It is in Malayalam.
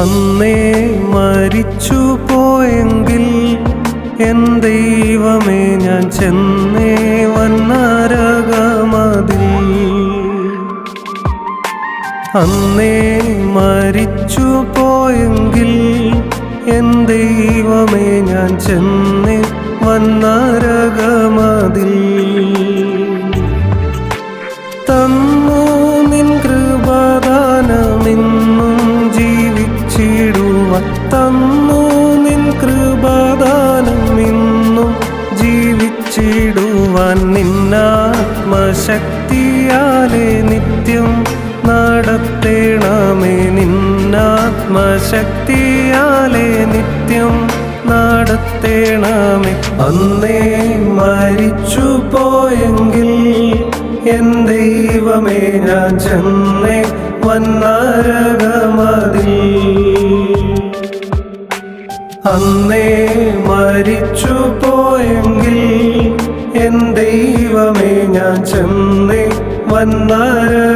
അന്നേ മരിച്ചു പോയെങ്കിൽ എൻ ദൈവമേ ഞാൻ ചെന്നേ വന്നരകമതിൽ. അന്നേ മരിച്ചു പോയെങ്കിൽ എൻ ദൈവമേ ഞാൻ ചെന്നേ വന്നരകമതിൽ. തന്നു നിൻ കൃപദാനമെന്നും തന്നു നിൻ കൃപദാനമെന്നും ജീവിച്ചിടുവാൻ നിന്നാത്മശക്തിയാലെ നിത്യം നടത്തേണമേ നിന്നാത്മശക്തിയാലെ നിത്യം നടത്തേണമേ. അന്നേ മരിച്ചു പോയെങ്കിൽ എൻ ദൈവമേ ഞാൻ ചെന്നേ വന്നരകമതിൽ അന്നേ മരിച്ചു പോയെങ്കിൽ എൻ ദൈവമേ ഞാൻ ചെന്നേ വന്നരകമതിൽ.